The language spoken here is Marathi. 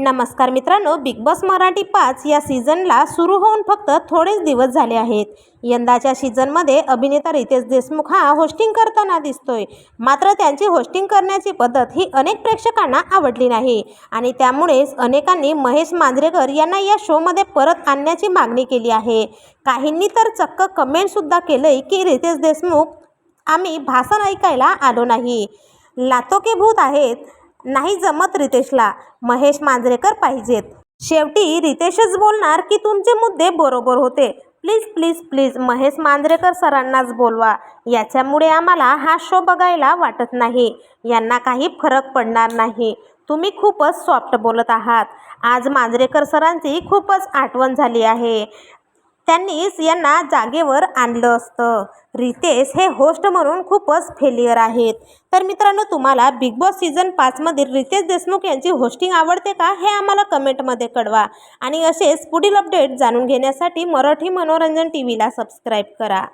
नमस्कार मित्रांनो बिग बॉस मराठी पाच या सीझनला सुरू होऊन फक्त थोडेच दिवस झाले आहेत. यंदाच्या सीझनमध्ये अभिनेता रितेश देशमुख हा होस्टिंग करताना दिसतोय. मात्र त्यांची होस्टिंग करण्याची पद्धत ही अनेक प्रेक्षकांना आवडली नाही. आणि त्यामुळेच अनेकांनी महेश मांजरेकर यांना या शोमध्ये परत आणण्याची मागणी केली आहे. काहींनी तर चक्क कमेंटसुद्धा केलंय की रितेश देशमुख आम्ही भाषण ऐकायला आलो नाही. लातोके भूत आहेत. नाही जमत रितेशला. महेश मांजरेकर पाहिजेत. शेवटी रितेशच बोलणार की तुमचे मुद्दे बरोबर होते. Please please please Mahesh Manjrekar सरांनाच बोलवा. याच्यामुळे आम्हाला हा शो बघायला वाटत नाही. यांना काही फरक पडणार नाही. तुम्ही खूपच सॉफ्ट बोलत आहात. आज मांजरेकर सरांची खूपच आठवण झाली आहे. त्यांनीच यांना जागेवर आणलं असतं. रितेश हे होस्ट म्हणून खूपच फेलियर आहेत. तर मित्रांनो तुम्हाला बिग बॉस सीझन पाचमधील रितेश देशमुख यांची होस्टिंग आवडते का हे आम्हाला कमेंटमध्ये कळवा. आणि असेच पुढील अपडेट जाणून घेण्यासाठी मराठी मनोरंजन टी व्हीला सबस्क्राईब करा.